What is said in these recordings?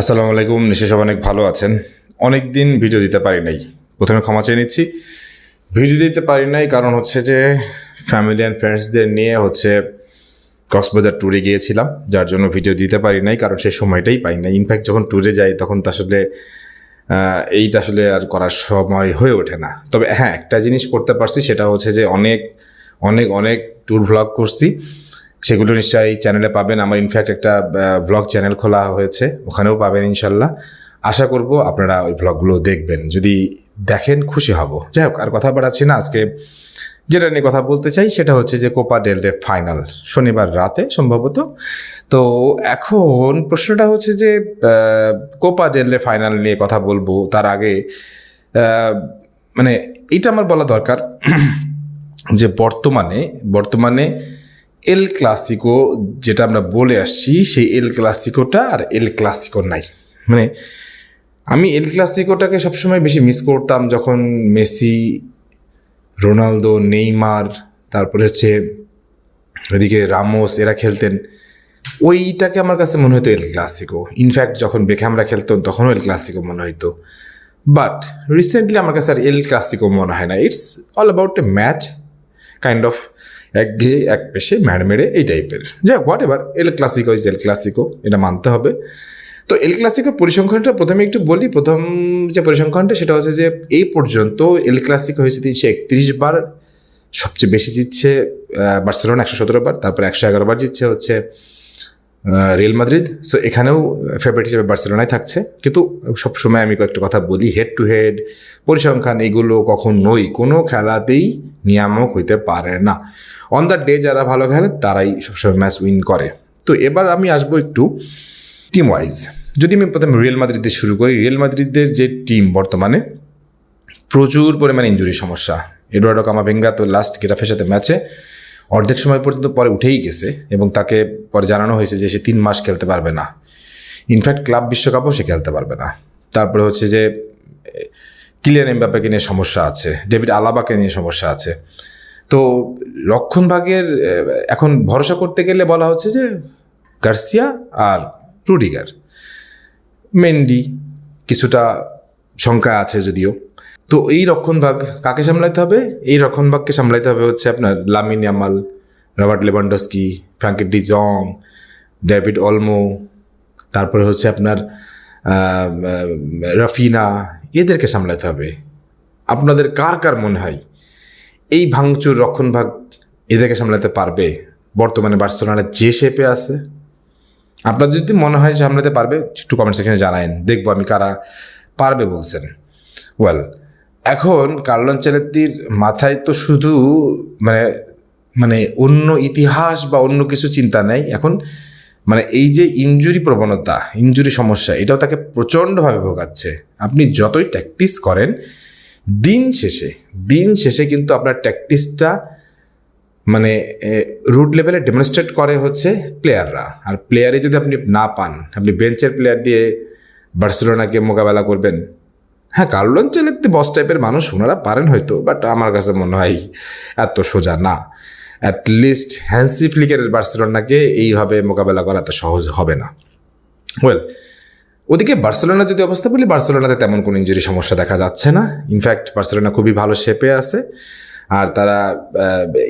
আসসালামু আলাইকুম সব অনেক ভালো আছেন। অনেক দিন ভিডিও দিতে পারি নাই। প্রথমে ক্ষমা চেয়ে নিচ্ছি। ভিডিও দিতে পারি নাই কারণ হচ্ছে যে ফ্যামিলি অ্যান্ড ফ্রেন্ডসদের নিয়ে হচ্ছে কক্সবাজার ট্যুরে গিয়েছিলাম, যার জন্য ভিডিও দিতে পারি নাই, কারণ সেই সময়টাই পাই নাই। ইনফ্যাক্ট যখন ট্যুরে যাই, তখন তো আসলে এইটা আসলে আর করার সময় হয়ে ওঠে না। তবে হ্যাঁ একটা জিনিস করতে পারছি, সেটা হচ্ছে যে অনেক অনেক অনেক ট্যুর ভ্লগ করছি। সেগুলো নিশ্চয়ই চ্যানেলে পাবেন। আমার ইনফ্যাক্ট একটা ব্লগ চ্যানেল খোলা হয়েছে, ওখানেও পাবেন ইনশাল্লাহ। আশা করব আপনারা ওই ভ্লগগুলো দেখবেন। যদি দেখেন, খুশি হব। যাই হোক, আর কথা বাড়াচ্ছি না। আজকে যেটা নিয়ে কথা বলতে চাই, সেটা হচ্ছে যে কোপা ডেল রে ফাইনাল শনিবার রাতে সম্ভবত। তো এখন প্রশ্নটা হচ্ছে যে কোপা ডেল রে ফাইনাল নিয়ে কথা বলব তার আগে মানে এটা আমার বলা দরকার যে বর্তমানে বর্তমানে এল ক্লাসিকো যেটা আমরা বলে আসছি, সেই এল ক্লাসিকোটা আর এল ক্লাসিকো নাই। মানে আমি এল ক্লাসিকোটাকে সবসময় বেশি মিস করতাম যখন মেসি, রোনালদো, নেইমার, তারপরে হচ্ছে এদিকে রামোস, এরা খেলতেন। ওইটাকে আমার কাছে মনে হতো এল ক্লাসিকো ইনফ্যাক্ট যখন বেখামরা খেলতেন তখনও এল ক্লাসিকো মনে হতো বাট রিসেন্টলি আমার কাছে আর এল ক্লাসিকো মনে হয় না। It's all about a match kind of এক ঘেয়ে, এক পেশে ম্যাড় মেরে এই টাইপের যাই whatever El Clasico is El Clasico এটা মানতে হবে। তো এল ক্লাসিকো পরিসংখ্যানটা প্রথমে একটু বলি। প্রথম যে পরিসংখ্যানটা, সেটা হচ্ছে যে এই পর্যন্ত এল ক্লাসিকো হয়েছে তিনশো একত্রিশ বার, সবচেয়ে বেশি জিতছে বার্সেলোনা একশো সতেরো বার, তারপরে একশো এগারো বার জিতছে হচ্ছে রিয়েল মাদ্রিদ সো এখানেও ফেভারিট হিসেবে বার্সেলোনায় থাকছে। কিন্তু সবসময় আমি কয়েকটা কথা বলি হেড টু হেড পরিসংখ্যান, এগুলো কখনোই কোনো খেলাতেই নিয়ামক হইতে পারে না। অন দ্য ডে যারা ভালো খেলে, তারাই সবসময় ম্যাচ উইন করে। তো এবার আমি আসব একটু টিম ওয়াইজ যদি আমি প্রথমে রিয়েল মাদ্রিদ দিয়ে শুরু করি রিয়েল মাদ্রিদের যে টিম বর্তমানে, প্রচুর পরিমাণে ইঞ্জুরি সমস্যা। এডওয়ার্ডো কামাভেঙ্গা তো লাস্ট গেরাফের সাথে ম্যাচে অর্ধেক সময় পর্যন্ত পরে উঠেই গেছে এবং তাকে পরে জানানো হয়েছে যে সে তিন মাস খেলতে পারবে না। ইনফ্যাক্ট ক্লাব বিশ্বকাপও সে খেলতে পারবে না। তারপরে হচ্ছে যে কিলিয়ান এমবাপ্পাকে নিয়ে সমস্যা আছে ডেভিড আলাবাকে নিয়ে সমস্যা আছে। তো রক্ষণভাগের এখন ভরসা করতে গেলে বলা হচ্ছে যে গার্সিয়া আর রুডিগার। মেন্ডি কিছুটা শঙ্কা আছে যদিও। তো এই রক্ষণভাগ কাকে সামলাইতে হবে? এই রক্ষণভাগকে সামলাইতে হবে হচ্ছে আপনার Lamine Yamal, Robert Lewandowski Frenkie de Jong David Olmo, তারপরে হচ্ছে আপনার রাফিনা, এদেরকে সামলাতে হবে। আপনাদের কার কার মনে হয়? এই ভাঙচুর রক্ষণভাগ এদেরকে সামলাতে পারবে বর্তমানে বার্সেলোনার যে শেপে আছে? আপনার যদি মনে হয় সামলাতে পারবে, একটু কমেন্ট সেকশনে জানায়েন। দেখব আমি কারা পারবে বলছেন। ওয়েল এখন কার্লন চেলেত্তির মাথায় তো শুধু মানে মানে অন্য ইতিহাস বা অন্য কিছু চিন্তা নেই। এখন মানে এই যে ইঞ্জুরি প্রবণতা ইঞ্জুরি সমস্যা, এটাও তাকে প্রচণ্ডভাবে ভোগাচ্ছে। আপনি যতই প্র্যাকটিস করেন দিন শেষে দিন শেষে কিন্তু আপনার প্র্যাকটিসটা মানে রুট লেভেলে ডেমনস্ট্রেট করে হচ্ছে প্লেয়াররা আর প্লেয়ারে যদি আপনি না পান, আপনি বেঞ্চের প্লেয়ার দিয়ে বার্সেলোনাকে মোকাবেলা করবেন হ্যাঁ কার্লন চেলেত্তি বস টাইপের মানুষ, ওনারা পারেন হয়তো বাট আমার কাছে মনে হয় এত সোজা না। অ্যাটলিস্ট হ্যান্সি ফ্লিকের বার্সেলোনাকে এইভাবে মোকাবেলা করা এত সহজ হবে না। ওয়েল ওদিকে বার্সেলোনা যদি অবস্থা বলি, বার্সেলোনাতে তেমন কোনো ইঞ্জুরি সমস্যা দেখা যাচ্ছে না। ইনফ্যাক্ট বার্সেলোনা খুবই ভালো শেপে আছে। আর তারা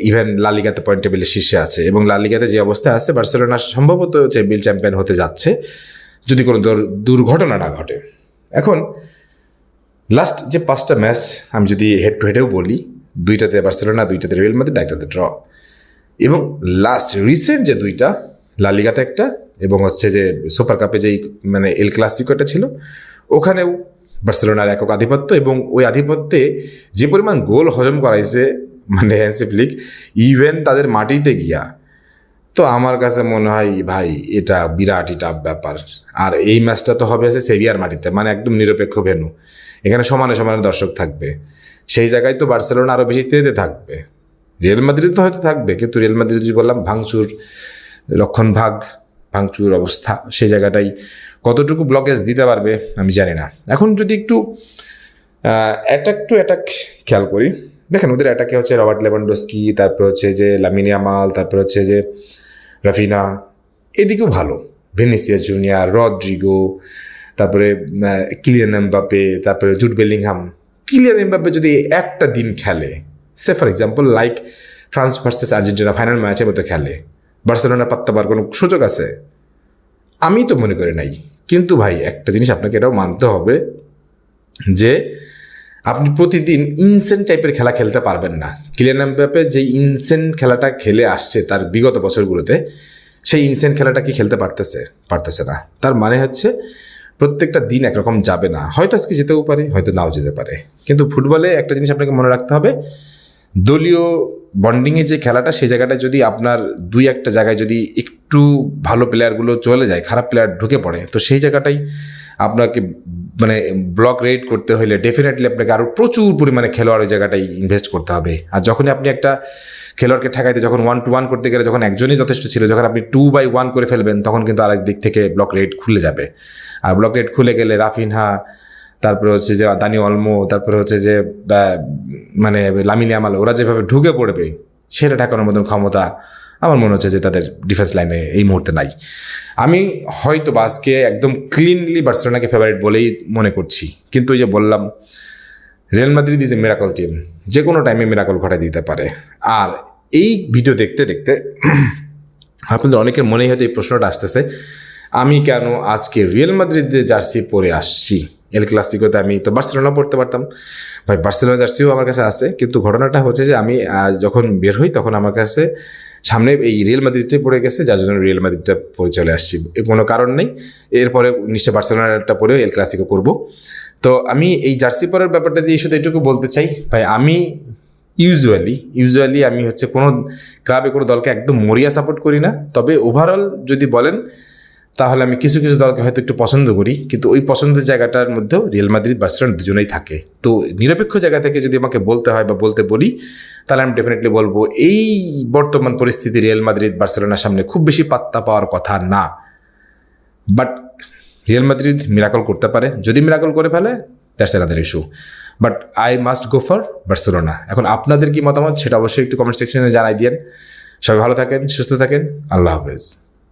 ইভেন লালিগাতে পয়েন্ট টেবিলের শীর্ষে আছে। এবং লালিগাতে যে অবস্থায় আছে, বার্সেলোনা সম্ভবত চ্যাম্পিয়ন চ্যাম্পিয়ন হতে যাচ্ছে, যদি কোনো দুর- দুর্ঘটনা না ঘটে। এখন লাস্ট যে পাঁচটা ম্যাচ আমি যদি হেড টু হেডেও বলি, দুইটাতে বার্সেলোনা, দুইটাতে রিয়েল মাদ্রিদ একটাতে ড্র এবং লাস্ট রিসেন্ট যে দুইটা লালিগাতে একটা এবং হচ্ছে যে সুপার কাপে যেই মানে এল ক্লাসিকোটা ছিল, ওখানেও বার্সেলোনার একক আধিপত্য এবং ওই আধিপত্যে যে পরিমাণ গোল হজম করাইছে মানে হ্যান্সিপ লিগ ইভেন তাদের মাটিতে গিয়া, তো আমার কাছে মনে হয় ভাই এটা বিরাটই টাফ ব্যাপার। আর এই ম্যাচটা তো হবে আছে সেভিয়ার মাটিতে মানে একদম নিরপেক্ষ ভেনু এখানে সমানে সমানে দর্শক থাকবে। সেই জায়গায় তো বার্সেলোনা আরও বেশি তেতে থাকবে। রিয়েল মাদ্রিদ তো হয়তো থাকবে, কিন্তু রিয়েল মাদ্রিদ যদি বললাম ভাঙচুর রক্ষণ ভাগ ভাঙচুর অবস্থা, সেই জায়গাটাই কতটুকু ব্লকেজ দিতে পারবে আমি জানি না। এখন যদি একটু অ্যাটাক টু অ্যাটাক খেয়াল করি, দেখেন ওদের অ্যাটাকে হচ্ছে রবার্ট লেভানডস্কি, তারপর হচ্ছে যে লামিনিয়া মাল তারপর হচ্ছে যে রাফিনা, এদিকেও ভালো। ভেনিসিয়া জুনিয়র রদ্রিগো তারপরে কিলিয়ান এমবাপে তারপরে জুট বেলিংহাম। কিলিয়ান এমবাপে যদি একটা দিন খেলে সে for example like France versus Argentina final ম্যাচের মতো খেলে বার্সেলোনা পাত্তা কোনো সুযোগ আছে? আমি তো মনে করি নাই। কিন্তু ভাই, একটা জিনিস আপনাকে এটাও মানতে হবে যে আপনি প্রতিদিন ইনসেন্ট টাইপের খেলা খেলতে পারবেন না। কিলিয়ান এমবাপে যে ইনসেন্ট খেলাটা খেলে আসছে তার বিগত বছরগুলোতে, সেই ইনসেন্ট খেলাটা কি খেলতে পারতেছে? পারতেছে না। তার মানে হচ্ছে প্রত্যেকটা দিন একরকম যাবে না। হয়তো আজকে যেতেও পারে, হয়তো নাও যেতে পারে। কিন্তু ফুটবলে একটা জিনিস আপনাকে মনে রাখতে হবে দলীয় বন্ডিংয়ে যে খেলাটা সেই জায়গাটায় যদি আপনার দুই একটা জায়গায় যদি একটু ভালো প্লেয়ারগুলো চলে যায়, খারাপ প্লেয়ার ঢুকে পড়ে, তো সেই জায়গাটাই আপনাকে মানে ব্লক রেড করতে হলে ডেফিনেটলি আপনাকে আরও প্রচুর পরিমাণে খেলোয়াড় ওই জায়গাটায় ইনভেস্ট করতে হবে। আর যখনই আপনি একটা খেলোয়াড়কে ঠেকাইতে, যখন ওয়ান টু ওয়ান করতে গেলে যখন একজনই যথেষ্ট ছিল, যখন আপনি টু বাই ওয়ান করে ফেলবেন, তখন কিন্তু আরেক দিক থেকে ব্লক রেড খুলে যাবে। আর ব্লক রেড খুলে গেলে রাফিনহা তারপরে হচ্ছে যে দানি অলমো তারপরে হচ্ছে যে মানে লামিনী আমাল ওরা যেভাবে ঢুকে পড়বে, সেটা ঠেকানোর মতন ক্ষমতা আমার মনে হচ্ছে যে তাদের ডিফেন্স লাইনে এই মুহূর্তে নাই। আমি হয়তো বাসকে একদম ক্লিনলি বার্সেলোনাকে ফেভারিট বলেই মনে করছি। কিন্তু ওই যে বললাম Real Madrid is a miracle team যে কোনো টাইমে মিরাকল ঘটাই দিতে পারে। আর এই ভিডিও দেখতে দেখতে, আপনাদের অনেকের মনেই হয়তো এই প্রশ্নটা আসতেছে, আমি কেন আজকে রিয়েল মাদ্রিদের জার্সি পরে আসছি? এল ক্লাসিকোতে আমি তো বার্সেলোনা পড়তে পারতাম। ভাই, বার্সেলোনা জার্সিও আমার কাছে আছে, কিন্তু ঘটনাটা হচ্ছে যে আমি যখন বের হই তখন আমার কাছে সামনে এই রিয়েল মাদ্রিদটাই পড়ে গেছে, যার জন্য রিয়েল মাদ্রিদটা পরে চলে আসছি। কোনো কারণ নেই। এরপরে নিশ্চয় বার্সেলোনাটা পরেও এল ক্লাসিকো করব। তো আমি এই জার্সি পরার ব্যাপারটা দিয়ে শুধু এটুকু বলতে চাই, ভাই, আমি ইউজুয়ালি ইউজুয়ালি আমি হচ্ছে কোনো ক্লাবে কোনো দলকে একদম মরিয়া সাপোর্ট করি না। তবে ওভারঅল যদি বলেন তাহলে আমি কিছু কিছু দলকে হয়তো একটু পছন্দ করি, কিন্তু ওই পছন্দের জায়গাটার মধ্যেও রিয়েল মাদ্রিদ, বার্সেলোনা দুজনেই থাকে। তো নিরপেক্ষ জায়গা থেকে যদি আমাকে বলতে হয় বা বলতে বলি, তাহলে আমি ডেফিনেটলি বলব এই বর্তমান পরিস্থিতি রিয়েল মাদ্রিদ, বার্সেলোনার সামনে খুব বেশি পাত্তা পাওয়ার কথা না। বাট রিয়েল মাদ্রিদ মিরাকল করতে পারে। যদি মিরাকল করে ফেলে that's another issue but I must go for Barcelona. এখন আপনাদের কি মতামত, সেটা অবশ্যই একটু কমেন্ট সেকশনে জানাই দিয়েন। সবাই ভালো থাকেন, সুস্থ থাকেন। আল্লাহ হাফেজ।